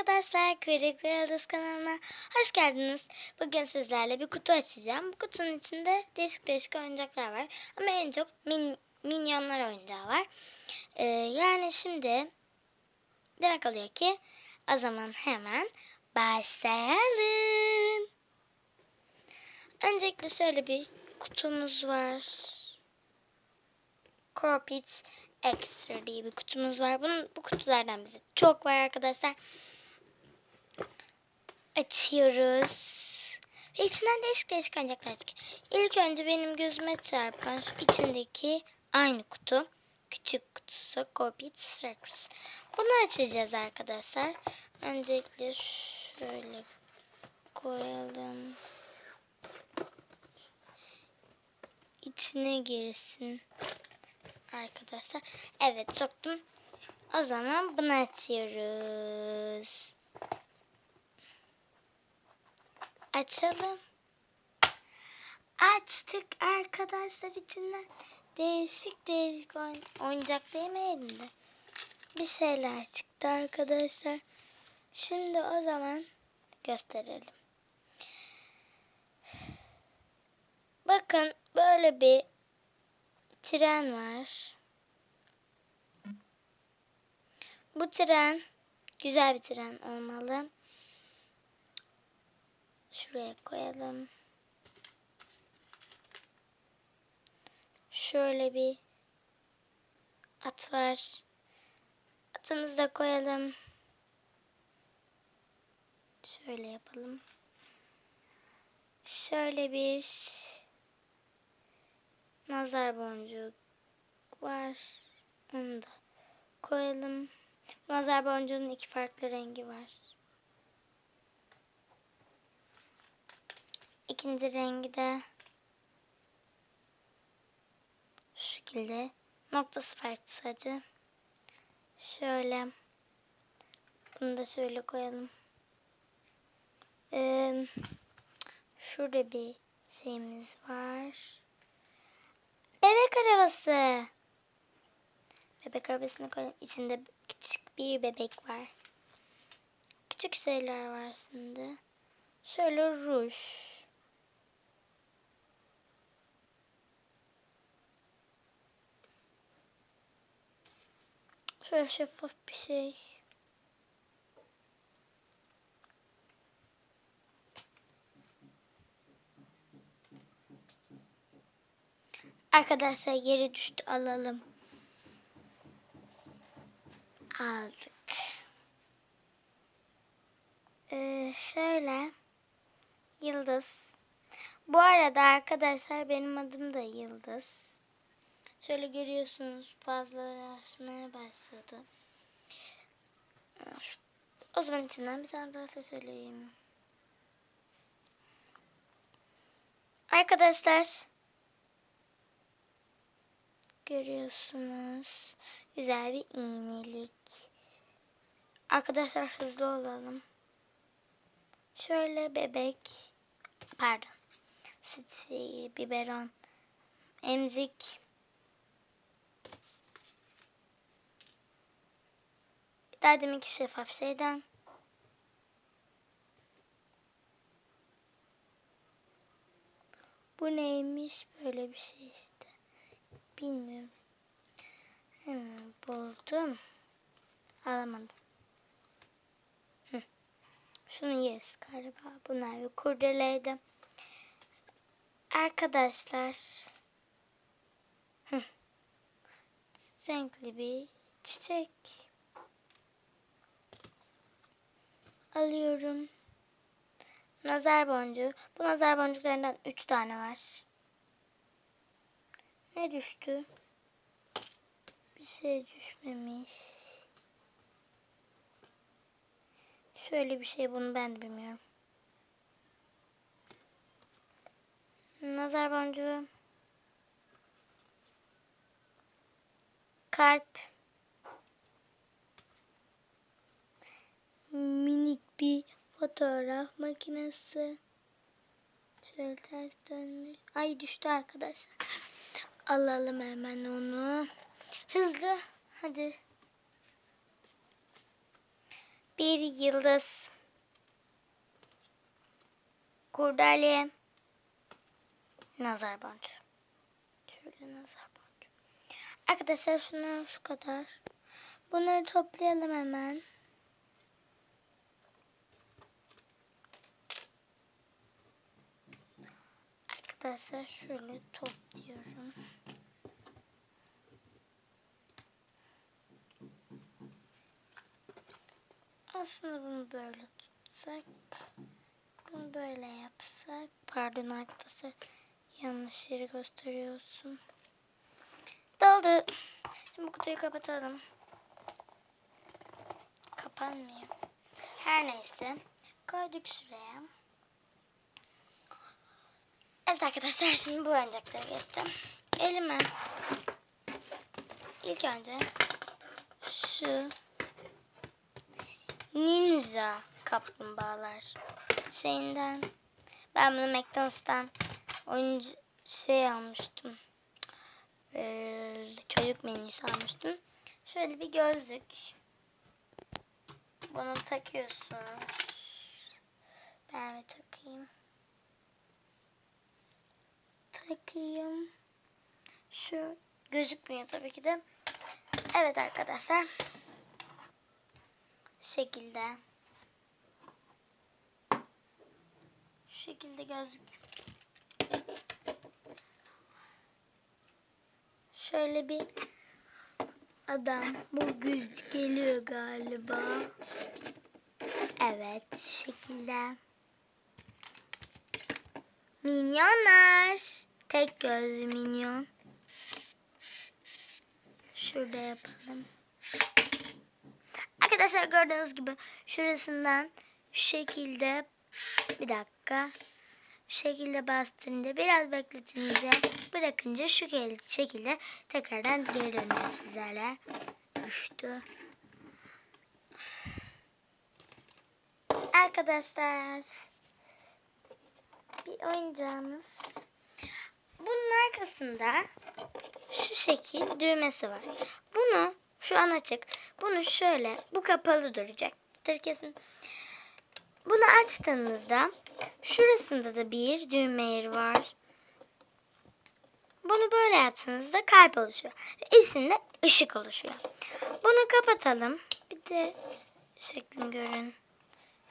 arkadaşlar, Kuyruklu Yıldız kanalına hoş geldiniz. Bugün sizlerle bir kutu açacağım. Bu kutunun içinde değişik değişik oyuncaklar var. Ama en çok min, minyonlar oyuncağı var. Ee, yani şimdi demek oluyor ki o zaman hemen başlayalım. Öncelikle şöyle bir kutumuz var. Corpit Extra diye bir kutumuz var. Bunun bu kutulardan bize çok var arkadaşlar. Açıyoruz. Ve içinden değişik değişik oyuncaklar çıkıyor. İlk önce benim gözüme çarpan şu içindeki aynı kutu. Küçük kutusu Corpit Circus. Bunu açacağız arkadaşlar. Öncelikle şöyle koyalım. İçine girsin arkadaşlar. Evet soktum. O zaman bunu açıyoruz. Açalım. Açtık arkadaşlar içinden değişik değişik oyun oyuncak demeyelim de bir şeyler çıktı arkadaşlar. Şimdi o zaman gösterelim. Bakın böyle bir tren var. Bu tren güzel bir tren olmalı. Şuraya koyalım. Şöyle bir at var. Atımızı da koyalım. Şöyle yapalım. Şöyle bir nazar boncuğu var. Onu da koyalım. Nazar boncuğunun iki farklı rengi var. İkinci rengi de şu şekilde. Noktası farklı sadece. Şöyle. Bunu da şöyle koyalım. Ee, şurada bir şeyimiz var. Bebek arabası. Bebek arabasını koyalım. İçinde küçük bir bebek var. Küçük şeyler var şimdi. Şöyle ruj. Şöyle şeffaf bir şey. Arkadaşlar yeri düştü alalım. Aldık. Ee, şöyle. Yıldız. Bu arada arkadaşlar benim adım da Yıldız. Şöyle görüyorsunuz fazlalaşmaya başladı. O zaman içinden bir tane daha ses söyleyeyim. Arkadaşlar görüyorsunuz. Güzel bir iğnelik. Arkadaşlar hızlı olalım. Şöyle bebek pardon şeyi, biberon, emzik daha deminki şeffaf şeyden bu neymiş? Böyle bir şey işte. Bilmiyorum. Hemen buldum. Alamadım. Hı. şunun galiba. Bunlar bir kurdeleydi arkadaşlar. Hı. renkli bir çiçek alıyorum. Nazar boncuğu. Bu nazar boncuklarından 3 tane var. Ne düştü? Bir şey düşmemiş. Şöyle bir şey bunu ben de bilmiyorum. Nazar boncuğu. Kalp. minik bir fotoğraf makinesi. Şöyle ters dönmüş. Ay düştü arkadaşlar. Alalım hemen onu. Hızlı. Hadi. Bir yıldız. Kurdale. Nazar boncuğu. Şöyle nazar boncuğu. Arkadaşlar şunu şu kadar. Bunları toplayalım hemen. Arkadaşlar şöyle topluyorum. Aslında bunu böyle tutsak. Bunu böyle yapsak. Pardon arkadaşlar. Yanlış yeri gösteriyorsun. Doldu. Şimdi kutuyu kapatalım. Kapanmıyor. Her neyse. Koyduk şuraya. Evet arkadaşlar şimdi bu oyuncaklara geçtim. Elime ilk önce şu ninja kaplumbağalar şeyinden ben bunu McDonald's'tan oyuncu şey almıştım. Böyle çocuk menüsü almıştım. Şöyle bir gözlük. Bunu takıyorsunuz. Ben bir takayım. Takayım. Şu gözükmüyor tabii ki de. Evet arkadaşlar. Şu şekilde. Şu şekilde gözlük. Şöyle bir adam bu göz geliyor galiba. Evet şu şekilde. Minyonlar. Tek gözlü minyon. Şurada yapalım. Arkadaşlar gördüğünüz gibi şurasından şu şekilde bir dakika şu şekilde bastırınca biraz bekletince bırakınca şu şekilde tekrardan geri dönüyor sizlerle. Düştü. Arkadaşlar bir oyuncağımız. Bunun arkasında şu şekil düğmesi var. Bunu şu an açık. Bunu şöyle bu kapalı duracaktır kesin. Bunu açtığınızda şurasında da bir düğme yeri var. Bunu böyle yaptığınızda kalp oluşuyor. İçinde ışık oluşuyor. Bunu kapatalım. Bir de şeklini görün.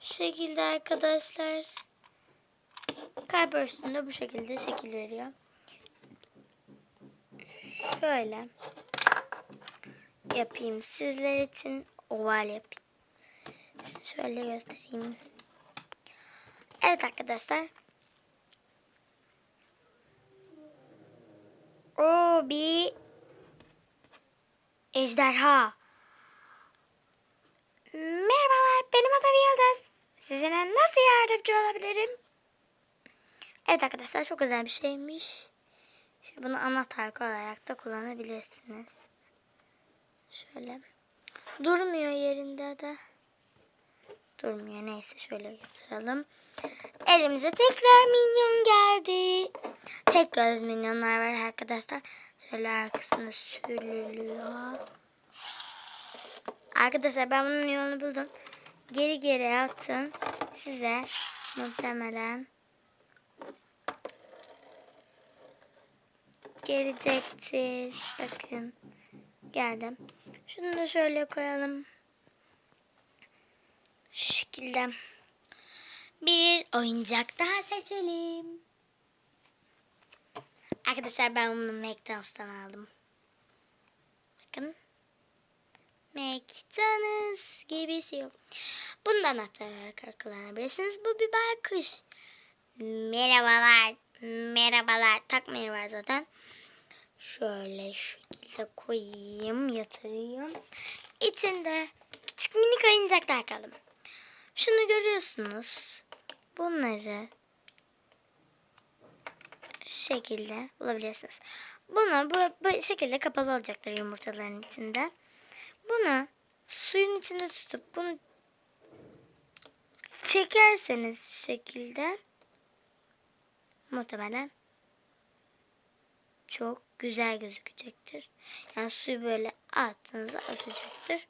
Şu şekilde arkadaşlar. Kalp ölçüsünde bu şekilde şekil veriyor. Şöyle yapayım sizler için oval yapayım. Şöyle göstereyim. Evet arkadaşlar. O bir ejderha. Merhabalar benim adım Yıldız. Size nasıl yardımcı olabilirim? Evet arkadaşlar çok güzel bir şeymiş. Bunu anahtar olarak da kullanabilirsiniz. Şöyle. Durmuyor yerinde de. Durmuyor. Neyse şöyle yatıralım. Elimize tekrar minyon geldi. Tek göz minyonlar var arkadaşlar. Şöyle arkasında sürülüyor. Arkadaşlar ben bunun yolunu buldum. Geri geri atın. Size muhtemelen gelecektir. Bakın. Geldim. Şunu da şöyle koyalım. Şu şekilde. Bir oyuncak daha seçelim. Arkadaşlar ben bunu McDonald's'tan aldım. Bakın. McDonald's gibisi yok. Bunu da anahtar olarak kullanabilirsiniz. Bu bir baykuş. Merhabalar. Merhabalar. Takma var zaten. Şöyle şekilde koyayım, yatırayım. İçinde küçük minik oyuncaklar kaldı. Şunu görüyorsunuz. Bunları şekilde bulabilirsiniz. Bunu bu, bu şekilde kapalı olacaktır yumurtaların içinde. Bunu suyun içinde tutup bunu çekerseniz şu şekilde muhtemelen çok güzel gözükecektir. Yani suyu böyle attığınızda atacaktır.